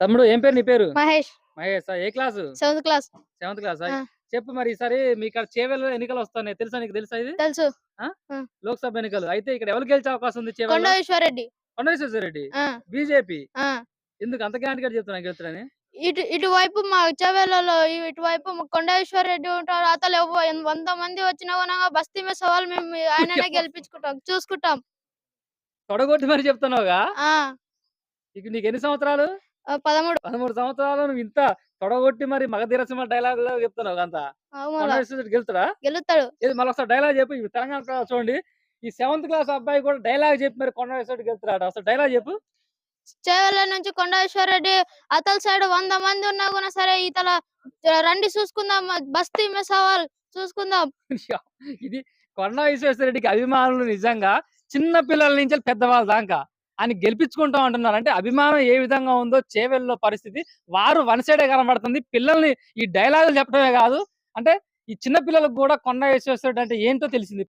తమ్ముడు ఏం పేరు నీ పేరు? మహేష్. మహేష్? ఏ class? Seventh class. Seventh class. చెప్పు మరి ఈసారి మీ ఇక్కడ చేవెల్లో ఎన్నికలు వస్తున్నాయి? తెలుసా నీకు? తెలుసా ఇది? తెలుసు. లోక్సభ ఎన్నికలు. అయితే ఇక్కడ ఎవరు గెలిచే అవకాశం ఉంది కొండ చేవెల్లో విశ్వరెడ్డి కొండ విశ్వేశ్వరరెడ్డి ఆ, బీజేపీ. ఎందుకు అంత గ్యారంటీ చెప్తున్నా గెలుస్తారని? ఇటు ఇటువైపు మా చెవేలలో ఇటువైపు మా కొండ విశ్వరెడ్డి ఉంటాడు అతను ఎవ్వ- వంద మంది వచ్చినా కూడా బస్తీ మీద సవాల్ మేము ఆయననే గెలిపించుకుంటాం చూసుకుంటాం. తొడగొట్టి మరి చెప్తున్నావుగా? ఇక నీకు ఎన్ని సంవత్సరాలు? పదమూడు. పదమూడు సంవత్సరాలు నువ్వు ఇంత తొడగొట్టి మరి మగధీరసింహ డైలాగ్లో చెప్తున్నావు అంత. గెలుస్తాడా? గెలుస్తాడు. ఇది మళ్ళీ ఒకసారి డైలాగ్ చెప్పు తెలంగాణ చూడండి. ఈ సెవెంత్ క్లాస్ అబ్బాయి కూడా డైలాగ్ చెప్పి మరి కొండ గెలుస్తాడు? అసలు డైలాగ్ చెప్పు. చేవెళ్ళ నుంచి కొండ విశ్వరెడ్డి అతల సైడ్ వంద మంది ఉన్నా కూడా సరే ఇతల రండి చూసుకుందాం బస్తీ మీద సవాల్ చూసుకుందాం. ఇది కొండ విశ్వేశ్వరరెడ్డికి అభిమానులు నిజంగా చిన్న పిల్లల నుంచి పెద్దవాళ్ళ దాకా. ఆయన గెలిపించుకుంటాం అంటున్నారు. అంటే అభిమానం ఏ విధంగా ఉందో చేవెల్లో పరిస్థితి వారు వన్ సైడే కనబడుతుంది. పిల్లల్ని ఈ డైలాగులు చెప్పడమే కాదు. అంటే ఈ చిన్న పిల్లలకు కూడా కొండ విశ్వేశ్వరుడు అంటే ఏంటో తెలిసింది.